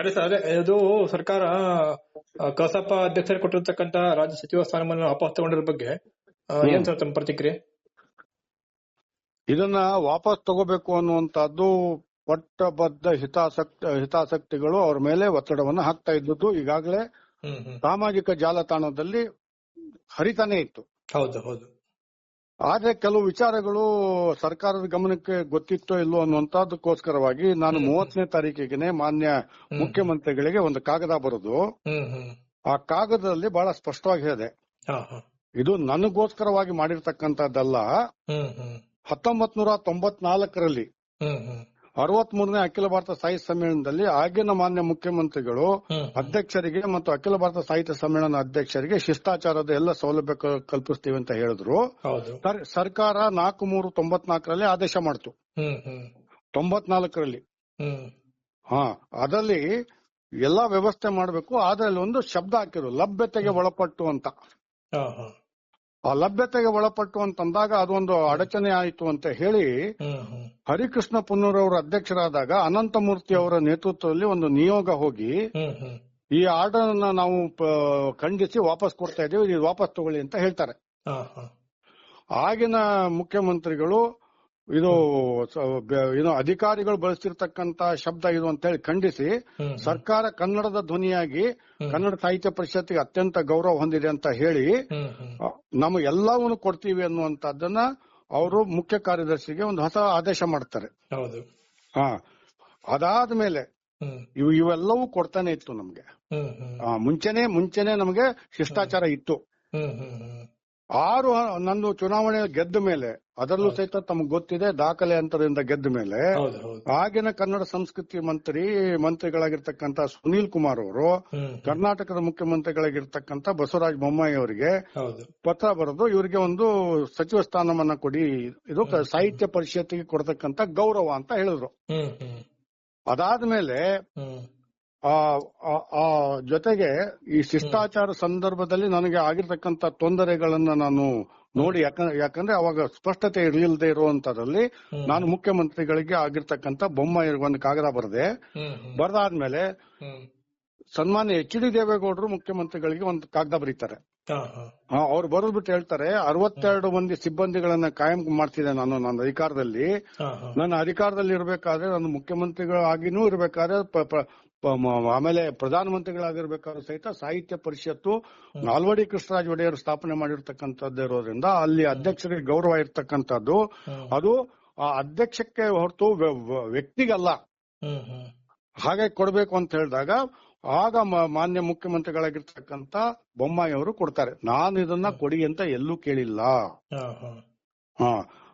ಅದೇ ಸರ್ ಅದೇ ಇದು ಸರ್ಕಾರ ಕಸಾಪ ಅಧ್ಯಕ್ಷರು ಕೊಟ್ಟಿರ್ತಕ್ಕಂತ ರಾಜ್ಯ ಸಚಿವ ಸ್ಥಾನಮಾನ ವಾಪಸ್ ತಗೊಂಡಿರೋ ಬಗ್ಗೆ ಏನ್ ಸರ್ ತಮ್ಮ ಪ್ರತಿಕ್ರಿಯೆ? ಇದನ್ನ ವಾಪಸ್ ತಗೋಬೇಕು ಅನ್ನುವಂತಹದ್ದು ಪಟ್ಟಬದ್ಧ ಹಿತಾಸಕ್ತಿ ಹಿತಾಸಕ್ತಿಗಳು ಅವರ ಮೇಲೆ ಒತ್ತಡವನ್ನು ಹಾಕ್ತಾ ಇದ್ದದ್ದು. ಈಗಾಗಲೇ ಸಾಮಾಜಿಕ ಜಾಲತಾಣದಲ್ಲಿ ಹರಿತಾನೆ ಇತ್ತು. ಹೌದು ಹೌದು. ಆದ್ರೆ ಕೆಲವು ವಿಚಾರಗಳು ಸರ್ಕಾರದ ಗಮನಕ್ಕೆ ಗೊತ್ತಿತ್ತೋ ಇಲ್ಲೋ ಅನ್ನುವಂತದಕ್ಕೋಸ್ಕರವಾಗಿ ನಾನು. ಮೂವತ್ತನೇ ತಾರೀಕಿಗೆ ಮಾನ್ಯ ಮುಖ್ಯಮಂತ್ರಿಗಳಿಗೆ ಒಂದು ಕಾಗದ ಬರೆದು ಆ ಕಾಗದದಲ್ಲಿ ಬಹಳ ಸ್ಪಷ್ಟವಾಗಿ ಹೇಳಿದೆ. ಇದು ನನಗೋಸ್ಕರವಾಗಿ ಮಾಡಿರ್ತಕ್ಕಂತದ್ದಲ್ಲ ಹತ್ತೊಂಬತ್ ನೂರ ತೊಂಬತ್ನಾಲ್ಕರಲ್ಲಿ ಅರವತ್ ಮೂರನೇ ಅಖಿಲ ಭಾರತ ಸಾಹಿತ್ಯ ಸಮ್ಮೇಳನದಲ್ಲಿ ಆಗಿನ ಮಾನ್ಯ ಮುಖ್ಯಮಂತ್ರಿಗಳು ಅಧ್ಯಕ್ಷರಿಗೆ ಮತ್ತು ಅಖಿಲ ಭಾರತ ಸಾಹಿತ್ಯ ಸಮ್ಮೇಳನ ಅಧ್ಯಕ್ಷರಿಗೆ ಶಿಷ್ಟಾಚಾರದ ಎಲ್ಲ ಸೌಲಭ್ಯ ಕಲ್ಪಿಸ್ತೀವಿ ಅಂತ ಹೇಳಿದ್ರು. ಸರ್ಕಾರ ನಾಲ್ಕು ಮೂರು ತೊಂಬತ್ನಾಲ್ಕರಲ್ಲಿ ಆದೇಶ ಮಾಡ್ತು. ತೊಂಬತ್ನಾಲ್ಕರಲ್ಲಿ. ಹಾ ಅದರಲ್ಲಿ ಎಲ್ಲಾ ವ್ಯವಸ್ಥೆ ಮಾಡಬೇಕು ಆದ್ರೆ ಅಲ್ಲಿ ಒಂದು ಶಬ್ದ ಹಾಕಿರು ಲಭ್ಯತೆಗೆ ಒಳಪಟ್ಟು ಅಂತ. ಲಭ್ಯತೆಗೆ ಒಳಪಟ್ಟು ಅಂತಂದಾಗ ಅದೊಂದು ಅಡಚಣೆ ಆಯಿತು ಅಂತ ಹೇಳಿ ಹರಿಕೃಷ್ಣ ಪುನ್ನೂರವರು ಅಧ್ಯಕ್ಷರಾದಾಗ ಅನಂತಮೂರ್ತಿ ಅವರ ನೇತೃತ್ವದಲ್ಲಿ ಒಂದು ನಿಯೋಗ ಹೋಗಿ ಈ ಆರ್ಡರ್ ಅನ್ನ ನಾವು ಖಂಡಿಸಿ ವಾಪಸ್ ಕೊಡ್ತಾ ಇದೀವಿ ಇದು ವಾಪಸ್ ತಗೊಳ್ಳಿ ಅಂತ ಹೇಳ್ತಾರೆ. ಆಗಿನ ಮುಖ್ಯಮಂತ್ರಿಗಳು ಇದು ಏನೋ ಅಧಿಕಾರಿಗಳು ಬಳಸ್ತಿರ್ತಕ್ಕಂತ ಶಬ್ದ ಇದು ಅಂತ ಹೇಳಿ ಖಂಡಿಸಿ ಸರ್ಕಾರ ಕನ್ನಡದ ಧ್ವನಿಯಾಗಿ ಕನ್ನಡ ಸಾಹಿತ್ಯ ಪರಿಷತ್ಗೆ ಅತ್ಯಂತ ಗೌರವ ಹೊಂದಿದೆ ಅಂತ ಹೇಳಿ ನಮ್ಮ ಎಲ್ಲವನ್ನು ಕೊಡ್ತೀವಿ ಅನ್ನುವಂತದ್ದನ್ನ ಅವರು ಮುಖ್ಯ ಕಾರ್ಯದರ್ಶಿಗೆ ಒಂದು ಹೊಸ ಆದೇಶ ಮಾಡ್ತಾರೆ. ಹಾ ಅದಾದ ಮೇಲೆ ಇವು ಇವೆಲ್ಲವೂ ಕೊಡ್ತಾನೆ ಇತ್ತು ನಮ್ಗೆ. ಮುಂಚೆನೆ ಮುಂಚೆನೆ ನಮ್ಗೆ ಶಿಷ್ಟಾಚಾರ ಇತ್ತು. ಆರು ನಂದು ಚುನಾವಣೆ ಗೆದ್ದ ಮೇಲೆ ಅದರಲ್ಲೂ ಸಹಿತ ತಮಗೆ ಗೊತ್ತಿದೆ ದಾಖಲೆ ಅಂತರದಿಂದ ಗೆದ್ದ ಮೇಲೆ ಆಗಿನ ಕನ್ನಡ ಸಂಸ್ಕೃತಿ ಮಂತ್ರಿ ಮಂತ್ರಿಗಳಾಗಿರ್ತಕ್ಕಂತ ಸುನೀಲ್ ಕುಮಾರ್ ಅವರು ಕರ್ನಾಟಕದ ಮುಖ್ಯಮಂತ್ರಿಗಳಾಗಿರ್ತಕ್ಕಂತ ಬಸವರಾಜ ಬೊಮ್ಮಾಯಿ ಅವರಿಗೆ ಪತ್ರ ಬರೆದು ಇವರಿಗೆ ಒಂದು ಸಚಿವ ಸ್ಥಾನಮಾನ ಕೊಡಿ ಇದು ಸಾಹಿತ್ಯ ಪರಿಷತ್ತಿಗೆ ಕೊಡ್ತಕ್ಕಂತ ಗೌರವ ಅಂತ ಹೇಳಿದ್ರು. ಅದಾದ್ಮೇಲೆ ಆ ಆ- ಜೊತೆಗೆ ಈ ಶಿಷ್ಟಾಚಾರ ಸಂದರ್ಭದಲ್ಲಿ ನನಗೆ ಆಗಿರ್ತಕ್ಕಂತ ತೊಂದರೆಗಳನ್ನ ನಾನು ನೋಡಿ ಯಾಕ- ಯಾಕಂದ್ರೆ ಅವಾಗ ಸ್ಪಷ್ಟತೆ ಇರಲಿಲ್ಲದೆ ಇರುವಂತದ್ರಲ್ಲಿ ನಾನು ಮುಖ್ಯಮಂತ್ರಿಗಳಿಗೆ ಆಗಿರ್ತಕ್ಕಂತ ಬೊಮ್ಮ ಒಂದು ಕಾಗದ ಬರೆದೆ. ಬರ್ದಾದ್ಮೇಲೆ ಸನ್ಮಾನ್ಯ ಎಚ್ ಡಿ ದೇವೇಗೌಡರು ಮುಖ್ಯಮಂತ್ರಿಗಳಿಗೆ ಒಂದು ಕಾಗದ ಬರೀತಾರೆ. ಅವ್ರು ಬರೆದ್ಬಿಟ್ಟು ಹೇಳ್ತಾರೆ ಅರವತ್ತೆರಡು ಮಂದಿ ಸಿಬ್ಬಂದಿಗಳನ್ನ ಕಾಯಂ ಮಾಡ್ತಿದ್ದೆ ನಾನು ನನ್ನ ಅಧಿಕಾರದಲ್ಲಿ. ನನ್ನ ಅಧಿಕಾರದಲ್ಲಿ ಇರಬೇಕಾದ್ರೆ ನಾನು ಮುಖ್ಯಮಂತ್ರಿಗಳಾಗಿನೂ ಇರಬೇಕಾದ್ರೆ ಪ- ಪ್ರಧಾನ ಮಂತ್ರಿಗಳಾಗಿರ್ಬೇಕಾದ್ರೂ ಆಮೇಲೆ ಸಹಿತ ಸಾಹಿತ್ಯ ಪರಿಷತ್ತು ನಾಲ್ವಡಿ ಕೃಷ್ಣರಾಜ ಒಡೆಯರ್ ಸ್ಥಾಪನೆ ಮಾಡಿರ್ತಕ್ಕಂಥದ್ದು ಇರೋದ್ರಿಂದ ಅಲ್ಲಿ ಅಧ್ಯಕ್ಷರಿಗೆ ಗೌರವ ಇರ್ತಕ್ಕಂಥದ್ದು. ಅದು ಆ ಅಧ್ಯಕ್ಷಕ್ಕೆ ಹೊರತು ವ್ಯ- ವ್ಯ- ವ್ಯಕ್ತಿಗಲ್ಲ. ಹಾಗೆ ಕೊಡಬೇಕು ಅಂತ ಹೇಳಿದಾಗ ಆಗ ಮಾನ್ಯ ಮುಖ್ಯಮಂತ್ರಿಗಳಾಗಿರ್ತಕ್ಕಂತ ಬೊಮ್ಮಾಯಿ ಅವರು ಕೊಡ್ತಾರೆ. ನಾನು ಇದನ್ನ ಕೊಡಿ ಅಂತ ಎಲ್ಲೂ ಕೇಳಿಲ್ಲ.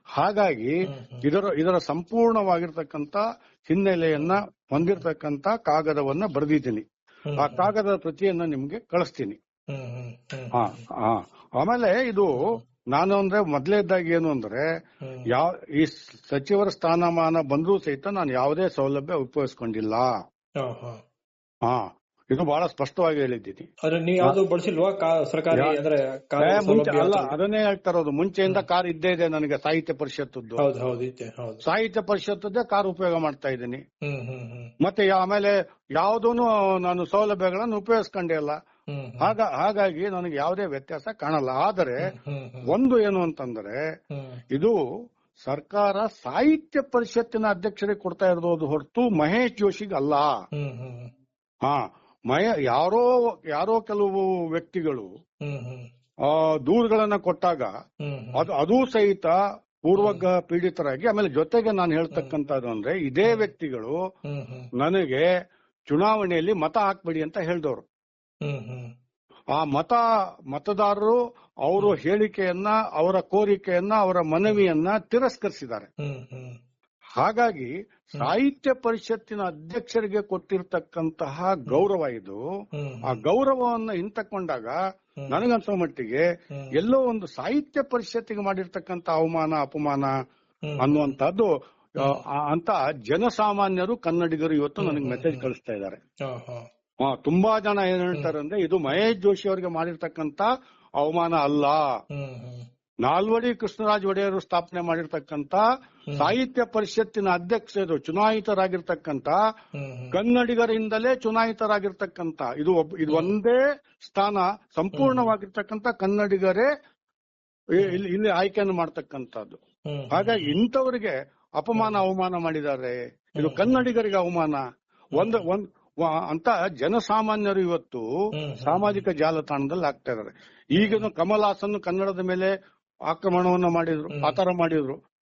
ಹಾಗಾಗಿ. ಇದರ ಇದರ ಸಂಪೂರ್ಣವಾಗಿರ್ತಕ್ಕಂತ ಹಿನ್ನೆಲೆಯನ್ನ ಹೊಂದಿರತಕ್ಕಂತ ಕಾಗದವನ್ನ ಬರೆದಿದ್ದೀನಿ. ಆ ಕಾಗದದ ಪ್ರತಿಯನ್ನ ನಿಮ್ಗೆ ಕಳಿಸ್ತೀನಿ. ಹಾ ಹಾ. ಆಮೇಲೆ ಇದು ನಾನು ಅಂದ್ರೆ ಮೊದಲೇ ಇದ್ದಾಗ ಏನು ಅಂದ್ರೆ ಯಾವ ಈ ಸಚಿವರ ಸ್ಥಾನಮಾನ ಬಂದ್ರೂ ಸಹಿತ ನಾನು ಯಾವುದೇ ಸೌಲಭ್ಯ ಉಪಯೋಗಿಸ್ಕೊಂಡಿಲ್ಲ. ಹಾ. ಇದು ಬಹಳ ಸ್ಪಷ್ಟವಾಗಿ ಹೇಳಿದ್ದೀನಿ. ಅದನ್ನೇ ಹೇಳ್ತಾ ಇರೋದು. ಮುಂಚೆಯಿಂದ ಕಾರ್ ಇದ್ದೇ ಇದೆ ನನಗೆ ಸಾಹಿತ್ಯ ಪರಿಷತ್ತದ್ದು. ಸಾಹಿತ್ಯ ಪರಿಷತ್ತದ್ದೇ ಕಾರ್ ಉಪಯೋಗ ಮಾಡ್ತಾ ಇದ್ದೀನಿ. ಮತ್ತೆ ಆಮೇಲೆ ಯಾವುದೂನು ನಾನು ಸೌಲಭ್ಯಗಳನ್ನು ಉಪಯೋಗಿಸ್ಕೊಂಡೇ ಇಲ್ಲ ಹಾಗ ಹಾಗಾಗಿ ನನಗೆ ಯಾವುದೇ ವ್ಯತ್ಯಾಸ ಕಾಣಲ್ಲ. ಆದರೆ ಒಂದು ಏನು ಅಂತಂದ್ರೆ ಇದು ಸರ್ಕಾರ ಸಾಹಿತ್ಯ ಪರಿಷತ್ತಿನ ಅಧ್ಯಕ್ಷರಿಗೆ ಕೊಡ್ತಾ ಇರೋದು ಹೊರತು ಮಹೇಶ್ ಜೋಶಿಗೆ ಅಲ್ಲ ಹ್ಮ್ ಹ್ಮ್. ಹಾ ಮಯ ಯಾರೋ ಯಾರೋ ಕೆಲವು ವ್ಯಕ್ತಿಗಳು ದೂರುಗಳನ್ನ ಕೊಟ್ಟಾಗ ಅದು ಅದು ಸಹಿತ ಪೂರ್ವಗ ಪೀಡಿತರಾಗಿ ಆಮೇಲೆ ಜೊತೆಗೆ ನಾನು ಹೇಳ್ತಕ್ಕಂಥದ್ದು ಅಂದ್ರೆ ಇದೇ ವ್ಯಕ್ತಿಗಳು ನನಗೆ ಚುನಾವಣೆಯಲ್ಲಿ ಮತ ಹಾಕ್ಬೇಡಿ ಅಂತ ಹೇಳ್ದವ್ರು. ಆ ಮತ ಮತದಾರರು ಅವರು ಹೇಳಿಕೆಯನ್ನ ಅವರ ಕೋರಿಕೆಯನ್ನ ಅವರ ಮನವಿಯನ್ನ ತಿರಸ್ಕರಿಸಿದ್ದಾರೆ. ಹಾಗಾಗಿ ಸಾಹಿತ್ಯ ಪರಿಷತ್ತಿನ ಅಧ್ಯಕ್ಷರಿಗೆ ಕೊಟ್ಟಿರ್ತಕ್ಕಂತಹ ಗೌರವ ಇದು. ಆ ಗೌರವವನ್ನ ಹಿಂತಕೊಂಡಾಗ. ನನಗನ್ಸೋ ಮಟ್ಟಿಗೆ ಎಲ್ಲೋ ಒಂದು ಸಾಹಿತ್ಯ ಪರಿಷತ್ತಿಗೆ ಮಾಡಿರ್ತಕ್ಕಂತ ಅವಮಾನ ಅಪಮಾನ ಆ- ಅಂತ ಜನಸಾಮಾನ್ಯರು ಕನ್ನಡಿಗರು ಇವತ್ತು ನನಗೆ ಮೆಸೇಜ್ ಕಳಿಸ್ತಾ ಇದ್ದಾರೆ. ತುಂಬಾ ಜನ ಏನ್ ಹೇಳ್ತಾರೆ ಅಂದ್ರೆ ಇದು ಮಹೇಶ್ ಜೋಶಿ ಅವರಿಗೆ ಮಾಡಿರ್ತಕ್ಕಂತ ಅವಮಾನ ಅಲ್ಲ. ನಾಲ್ವಡಿ ಕೃಷ್ಣರಾಜ ಒಡೆಯರು ಸ್ಥಾಪನೆ ಮಾಡಿರ್ತಕ್ಕಂತ ಸಾಹಿತ್ಯ ಪರಿಷತ್ತಿನ ಅಧ್ಯಕ್ಷರು ಚುನಾಯಿತರಾಗಿರ್ತಕ್ಕಂತ ಕನ್ನಡಿಗರಿಂದಲೇ ಚುನಾಯಿತರಾಗಿರ್ತಕ್ಕಂತ ಇದು ಇದು ಒಂದೇ ಸ್ಥಾನ ಸಂಪೂರ್ಣವಾಗಿರ್ತಕ್ಕಂತ ಕನ್ನಡಿಗರೇ ಇಲ್ಲಿ ಇಲ್ಲಿ ಆಯ್ಕೆಯನ್ನು ಮಾಡ್ತಕ್ಕಂಥದ್ದು. ಹಾಗಾಗಿ ಇಂಥವರಿಗೆ ಅಪಮಾನ ಅವಮಾನ ಮಾಡಿದ್ದಾರೆ. ಇದು ಕನ್ನಡಿಗರಿಗೆ ಅವಮಾನ. ಒಂದ್ ಒಂದ್ ಅಂತ ಜನಸಾಮಾನ್ಯರು ಇವತ್ತು ಸಾಮಾಜಿಕ ಜಾಲತಾಣದಲ್ಲಿ ಆಗ್ತಾ ಇದ್ದಾರೆ. ಈಗಿನ ಕಮಲ್ ಹಾಸನ್ ಕನ್ನಡದ ಮೇಲೆ ಆಕ್ರಮಣವನ್ನ ಮಾಡಿದ್ರು ಆತರ ಮಾಡಿದ್ರು.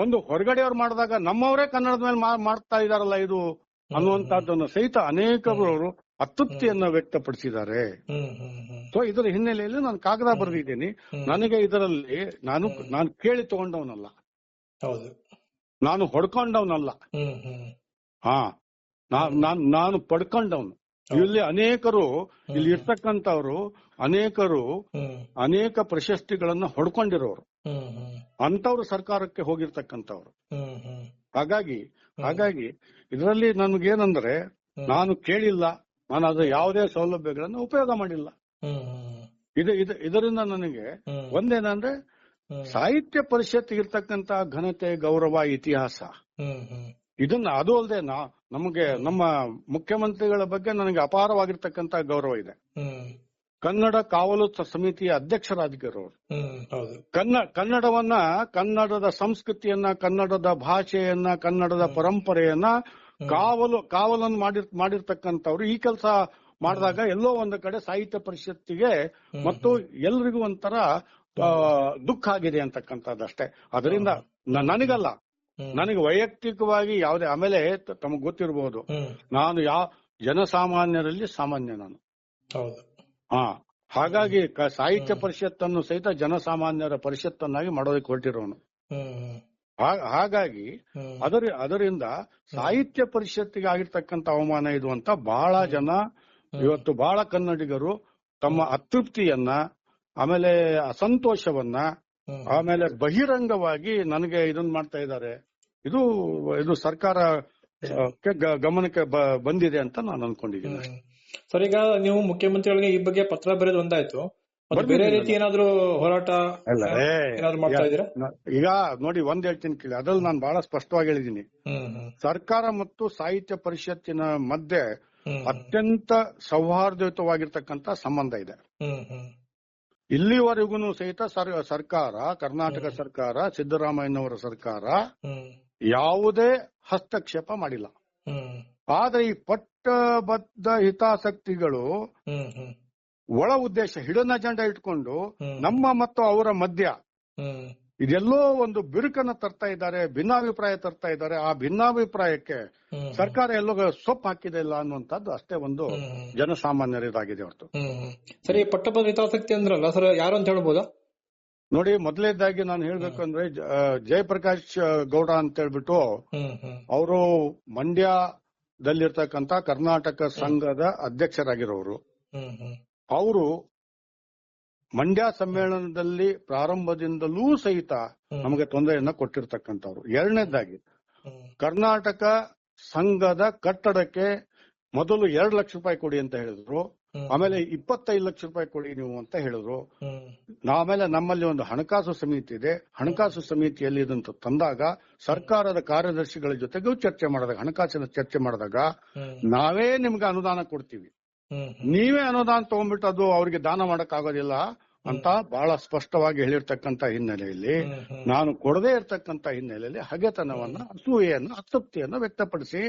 ಒಂದು ಹೊರಗಡೆಯವ್ರು ಮಾಡಿದಾಗ ನಮ್ಮವರೇ ಕನ್ನಡದ ಮೇಲೆ ಮಾಡ್ತಾ ಇದಾರಲ್ಲ ಇದು ಅನ್ನುವಂತಹದ್ದನ್ನು ಸಹಿತ ಅನೇಕರು ಅತೃಪ್ತಿಯನ್ನ ವ್ಯಕ್ತಪಡಿಸಿದ್ದಾರೆ. ಸೊ ಇದರ ಹಿನ್ನೆಲೆಯಲ್ಲಿ ನಾನು ಕಾಗದ ಬರೆದಿದ್ದೀನಿ. ನನಗೆ ಇದರಲ್ಲಿ ನಾನು ನಾನು ಕೇಳಿ ತಗೊಂಡವನಲ್ಲ. ಹೌದು. ನಾನು ಹೊಡ್ಕೊಂಡವನಲ್ಲ. ಹಾ ನಾನ್- ನಾನು ಪಡ್ಕೊಂಡವನು. ಇಲ್ಲಿ ಅನೇಕರು ಇಲ್ಲಿ ಇರ್ತಕ್ಕಂಥವ್ರು ಅನೇಕರು ಅನೇಕ ಪ್ರಶಸ್ತಿಗಳನ್ನ ಹೊಡ್ಕೊಂಡಿರೋರು. ಅಂತವ್ರು ಸರ್ಕಾರಕ್ಕೆ ಹೋಗಿರ್ತಕ್ಕಂಥವ್ರು. ಹಾಗಾಗಿ ಹಾಗಾಗಿ ಇದರಲ್ಲಿ ನನ್ಗೇನಂದ್ರೆ ನಾನು ಕೇಳಿಲ್ಲ ನಾನು ಅದು ಯಾವುದೇ ಸೌಲಭ್ಯಗಳನ್ನು ಉಪಯೋಗ ಮಾಡಿಲ್ಲ. ಇದು ಇದು ಇದರಿಂದ ನನಗೆ ಒಂದೇನಂದ್ರೆ ಸಾಹಿತ್ಯ ಪರಿಷತ್ ಇರ್ತಕ್ಕಂತ ಘನತೆ ಗೌರವ ಇತಿಹಾಸ. ಇದನ್ನ ಅದು ಅಲ್ಲದೆ ನಮಗೆ ನಮ್ಮ ಮುಖ್ಯಮಂತ್ರಿಗಳ ಬಗ್ಗೆ ನನಗೆ ಅಪಾರವಾಗಿರ್ತಕ್ಕಂತ ಗೌರವ ಇದೆ. ಕನ್ನಡ ಕಾವಲು ಸಮಿತಿಯ ಅಧ್ಯಕ್ಷರಾಗಿರೋರು ಕನ್ನ ಕನ್ನಡವನ್ನ ಕನ್ನಡದ ಸಂಸ್ಕೃತಿಯನ್ನ ಕನ್ನಡದ ಭಾಷೆಯನ್ನ ಕನ್ನಡದ ಪರಂಪರೆಯನ್ನ ಕಾವಲು ಕಾವಲನ್ನು ಮಾಡಿರ್ ಮಾಡಿರ್ತಕ್ಕಂಥವ್ರು. ಈ ಕೆಲಸ ಮಾಡಿದಾಗ ಎಲ್ಲೋ ಒಂದು ಕಡೆ ಸಾಹಿತ್ಯ ಪರಿಷತ್ತಿಗೆ ಮತ್ತು ಎಲ್ರಿಗೂ ಒಂಥರ ದುಃಖ ಆಗಿದೆ ಅಂತಕ್ಕಂಥದ್ದಷ್ಟೇ. ಅದರಿಂದ ನನಗಲ್ಲ. ನನಗೆ ವೈಯಕ್ತಿಕವಾಗಿ ಯಾವುದೇ ಆಮೇಲೆ ತಮಗೆ ಗೊತ್ತಿರಬಹುದು ನಾನು ಯಾವ ಜನಸಾಮಾನ್ಯರಲ್ಲಿ ಸಾಮಾನ್ಯ ನಾನು. ಹಾ. ಹಾಗಾಗಿ ಸಾಹಿತ್ಯ ಪರಿಷತ್ತನ್ನು ಸಹಿತ ಜನಸಾಮಾನ್ಯರ ಪರಿಷತ್ತನ್ನಾಗಿ ಮಾಡೋದಕ್ಕೆ ಹೊರಟಿರೋನು. ಹಾಗಾಗಿ ಅದರ ಅದರಿಂದ ಸಾಹಿತ್ಯ ಪರಿಷತ್ತಿಗೆ ಆಗಿರ್ತಕ್ಕಂತ ಅವಮಾನ ಇದು ಅಂತ ಬಹಳ ಜನ ಇವತ್ತು ಬಹಳ ಕನ್ನಡಿಗರು ತಮ್ಮ ಅತೃಪ್ತಿಯನ್ನ ಆಮೇಲೆ ಅಸಂತೋಷವನ್ನ ಆಮೇಲೆ ಬಹಿರಂಗವಾಗಿ ನನಗೆ ಇದನ್ ಮಾಡ್ತಾ ಇದ್ದಾರೆ. ಇದು ಇದು ಸರ್ಕಾರ ಗಮನಕ್ಕೆ ಬಂದಿದೆ ಅಂತ ನಾನು ಅನ್ಕೊಂಡಿದ್ದೀನಿ. ಸರ್ ಈಗ ನೀವು ಮುಖ್ಯಮಂತ್ರಿಗಳಿಗೆ ಈ ಬಗ್ಗೆ ಪತ್ರ ಬರೆದು ಒಂದಾಯ್ತು. ಬೇರೆ ರೀತಿ ಏನಾದ್ರು ಹೋರಾಟ ಈಗ ನೋಡಿ ಒಂದ್ ಹೇಳ್ತೀನಿ ಕೇಳಿ. ಅದ್ರಲ್ಲಿ ನಾನು ಬಹಳ ಸ್ಪಷ್ಟವಾಗಿ ಹ್ಮ್ ಸರ್ಕಾರ ಮತ್ತು ಸಾಹಿತ್ಯ ಪರಿಷತ್ತಿನ ಮಧ್ಯೆ ಅತ್ಯಂತ ಸೌಹಾರ್ದಯುತವಾಗಿರ್ತಕ್ಕಂತ ಸಂಬಂಧ ಇದೆ. ಇಲ್ಲಿವರೆಗೂ ಸಹಿತ ಸರ್ಕಾರ ಕರ್ನಾಟಕ ಸರ್ಕಾರ ಸಿದ್ದರಾಮಯ್ಯನವರ ಸರ್ಕಾರ ಯಾವುದೇ ಹಸ್ತಕ್ಷೇಪ ಮಾಡಿಲ್ಲ. ಆದ್ರೆ ಈ ಪಟ್ಟಬದ್ಧ ಹಿತಾಸಕ್ತಿಗಳು ಒಳ ಉದ್ದೇಶ ಹಿಡನ್ ಅಜೆಂಡಾ ಇಟ್ಕೊಂಡು ನಮ್ಮ ಮತ್ತು ಅವರ ಮಧ್ಯ ಇದೆಲ್ಲೋ ಒಂದು ಬಿರುಕನ್ನ ತರ್ತಾ ಇದ್ದಾರೆ ಭಿನ್ನಾಭಿಪ್ರಾಯ ತರ್ತಾ ಇದ್ದಾರೆ. ಆ ಭಿನ್ನಾಭಿಪ್ರಾಯಕ್ಕೆ ಸರ್ಕಾರ ಎಲ್ಲೋ ಸೊಪ್ಪು ಹಾಕಿದೆ ಇಲ್ಲ ಅನ್ನುವಂಥದ್ದು ಅಷ್ಟೇ ಒಂದು ಜನಸಾಮಾನ್ಯರ ಇದಾಗಿದೆ ಹೊರತು. ಸರಿ ಪಟ್ಟಪದ ಹಿತಾಸಕ್ತಿ ಅಂದ್ರಲ್ಲ ಸರ್ ಯಾರು ಅಂತ ಹೇಳ್ಬೋದಾ? ನೋಡಿ ಮೊದಲೇದಾಗಿ ನಾನು ಹೇಳ್ಬೇಕಂದ್ರೆ ಜಯಪ್ರಕಾಶ್ ಗೌಡ ಅಂತ ಹೇಳ್ಬಿಟ್ಟು ಅವರು ಮಂಡ್ಯದಲ್ಲಿರ್ತಕ್ಕಂತ ಕರ್ನಾಟಕ ಸಂಘದ ಅಧ್ಯಕ್ಷರಾಗಿರೋರು. ಅವರು ಮಂಡ್ಯ ಸಮ್ಮೇಳನದಲ್ಲಿ ಪ್ರಾರಂಭದಿಂದಲೂ ಸಹಿತ ನಮಗೆ ತೊಂದರೆಯನ್ನ ಕೊಟ್ಟಿರ್ತಕ್ಕಂಥವ್ರು. ಎರಡನೇದಾಗಿ ಕರ್ನಾಟಕ ಸಂಘದ ಕಟ್ಟಡಕ್ಕೆ ಮೊದಲು ಎರಡು ಲಕ್ಷ ರೂಪಾಯಿ ಕೊಡಿ ಅಂತ ಹೇಳಿದ್ರು. ಆಮೇಲೆ ಇಪ್ಪತ್ತೈದು ಲಕ್ಷ ರೂಪಾಯಿ ಕೊಡಿ ನೀವು ಅಂತ ಹೇಳಿದ್ರು. ಆಮೇಲೆ ನಮ್ಮಲ್ಲಿ ಒಂದು ಹಣಕಾಸು ಸಮಿತಿ ಇದೆ. ಹಣಕಾಸು ಸಮಿತಿಯಲ್ಲಿ ಇದಂತ ತಂದಾಗ ಸರ್ಕಾರದ ಕಾರ್ಯದರ್ಶಿಗಳ ಜೊತೆಗೂ ಚರ್ಚೆ ಮಾಡಿದಾಗ ಹಣಕಾಸಿನ ಚರ್ಚೆ ಮಾಡಿದಾಗ ನಾವೇ ನಿಮ್ಗೆ ಅನುದಾನ ಕೊಡ್ತೀವಿ. ನೀವೇ ಅನುದಾನ ತಗೊಂಡ್ಬಿಟ್ಟು ಅದು ಅವ್ರಿಗೆ ದಾನ ಮಾಡಕ್ ಆಗೋದಿಲ್ಲ ಅಂತ ಬಹಳ ಸ್ಪಷ್ಟವಾಗಿ ಹೇಳಿರ್ತಕ್ಕಂತ ಹಿನ್ನೆಲೆಯಲ್ಲಿ ನಾನು ಕೊಡದೇ ಇರ್ತಕ್ಕಂತ ಹಿನ್ನೆಲೆಯಲ್ಲಿ ಹಗೆತನವನ್ನ ಅಸೂಯೆಯನ್ನ ಅತೃಪ್ತಿಯನ್ನ ವ್ಯಕ್ತಪಡಿಸಿ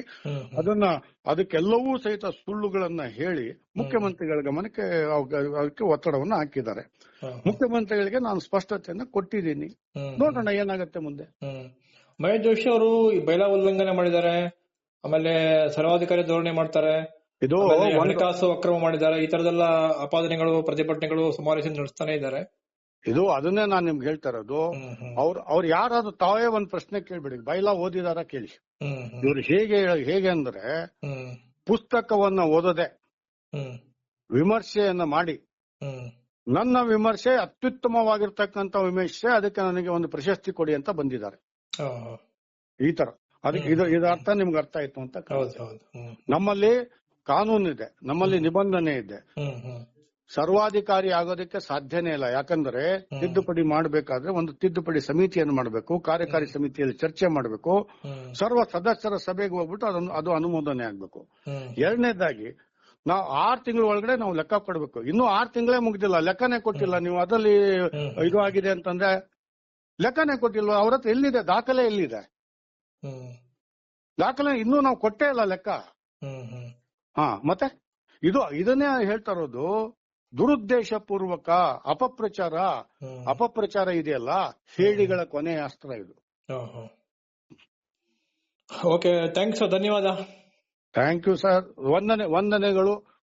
ಅದನ್ನ ಅದಕ್ಕೆಲ್ಲವೂ ಸಹಿತ ಸುಳ್ಳುಗಳನ್ನ ಹೇಳಿ ಮುಖ್ಯಮಂತ್ರಿಗಳ ಗಮನಕ್ಕೆ ಅದಕ್ಕೆ ಒತ್ತಡವನ್ನ ಹಾಕಿದ್ದಾರೆ. ಮುಖ್ಯಮಂತ್ರಿಗಳಿಗೆ ನಾನು ಸ್ಪಷ್ಟತೆಯನ್ನ ಕೊಟ್ಟಿದ್ದೀನಿ. ನೋಡೋಣ ಏನಾಗುತ್ತೆ ಮುಂದೆ. ಮಹೇಶ್ ಜೋಶಿ ಅವರು ಈ ಬೈಲಾ ಉಲ್ಲಂಘನೆ ಮಾಡಿದ್ದಾರೆ. ಆಮೇಲೆ ಸರ್ವಾಧಿಕಾರಿ ಧೋರಣೆ ಮಾಡ್ತಾರೆ. ಇದು ಹಣಕಾಸು ಅಕ್ರಮ ಮಾಡಿದ್ದಾರೆ. ಈ ತರದೆಲ್ಲ ಆಪಾದನೆಗಳು ಪ್ರತಿಭಟನೆಗಳು ಸುಮಾರು ದಿವಸ ನಡೆಸ್ತಾನೆ ಇದ್ದಾರೆ. ಇದು ಅದನ್ನೇ ನಾನು ನಿಮ್ಗೆ ಹೇಳ್ತಾ ಇರೋದು. ಅವ್ರ ಅವ್ರು ಯಾರಾದ್ರೂ ತಾವೇ ಒಂದ್ ಪ್ರಶ್ನೆ ಕೇಳ್ಬಿಡಿ. ಬೈಲಾ ಓದಿದಾರ ಕೇಳಿ. ಇವ್ರು ಹೇಗೆ ಹೇಗೆ ಅಂದ್ರೆ ಪುಸ್ತಕವನ್ನ ಓದದೆ ವಿಮರ್ಶೆಯನ್ನ ಮಾಡಿ. ನನ್ನ ವಿಮರ್ಶೆ ಅತ್ಯುತ್ತಮವಾಗಿರ್ತಕ್ಕಂಥ ವಿಮರ್ಶೆ ಅದಕ್ಕೆ ನನಗೆ ಒಂದು ಪ್ರಶಸ್ತಿ ಕೊಡಿ ಅಂತ ಬಂದಿದ್ದಾರೆ. ಈ ತರ. ಅದಕ್ಕೆ ಇದು ಇದರ ಅರ್ಥ ನಿಮ್ಗೆ ಅರ್ಥ ಆಯ್ತು ಅಂತ ನಮ್ಮಲ್ಲಿ ಕಾನೂನು ಇದೆ ನಮ್ಮಲ್ಲಿ ನಿಬಂಧನೆ ಇದೆ. ಸರ್ವಾಧಿಕಾರಿ ಆಗೋದಕ್ಕೆ ಸಾಧ್ಯನೇ ಇಲ್ಲ. ಯಾಕಂದ್ರೆ ತಿದ್ದುಪಡಿ ಮಾಡಬೇಕಾದ್ರೆ ಒಂದು ತಿದ್ದುಪಡಿ ಸಮಿತಿಯನ್ನು ಮಾಡಬೇಕು ಕಾರ್ಯಕಾರಿ ಸಮಿತಿಯಲ್ಲಿ ಚರ್ಚೆ ಮಾಡಬೇಕು ಸರ್ವ ಸದಸ್ಯರ ಸಭೆಗೆ ಹೋಗ್ಬಿಟ್ಟು ಅದನ್ನು ಅದು ಅನುಮೋದನೆ ಆಗ್ಬೇಕು. ಎರಡನೇದಾಗಿ ನಾವು ಆರ್ ತಿಂಗಳ ಒಳಗಡೆ ನಾವು ಲೆಕ್ಕ ಕೊಡ್ಬೇಕು. ಇನ್ನು ಆರ್ ತಿಂಗಳೇ ಮುಗ್ದಿಲ್ಲ. ಲೆಕ್ಕನೇ ಕೊಟ್ಟಿಲ್ಲ. ನೀವು ಅದರಲ್ಲಿ ಇದು ಆಗಿದೆ ಅಂತಂದ್ರೆ ಲೆಕ್ಕನೇ ಕೊಟ್ಟಿಲ್ಲ. ಅವ್ರ ಹತ್ರ ಎಲ್ಲಿದೆ? ದಾಖಲೆ ಎಲ್ಲಿದೆ? ದಾಖಲೆ ಇನ್ನೂ ನಾವು ಕೊಟ್ಟೇ ಇಲ್ಲ ಲೆಕ್ಕ. ಹಾ ಮತ್ತೆ? ಇದು ಇದನ್ನೇ ಹೇಳ್ತಾ ಇರೋದು ದುರುದ್ದೇಶ ಪೂರ್ವಕ ಅಪಪ್ರಚಾರ ಅಪಪ್ರಚಾರ ಇದೆಯಲ್ಲ? ಹೇಳಿಗಳ ಕೊನೆಯ ಅಸ್ತ್ರ ಇದು. ಓಕೆ ಥ್ಯಾಂಕ್ಸ್ ಧನ್ಯವಾದ. ಥ್ಯಾಂಕ್ ಯು ಸರ್ ವಂದನೆ ವಂದನೆಗಳು.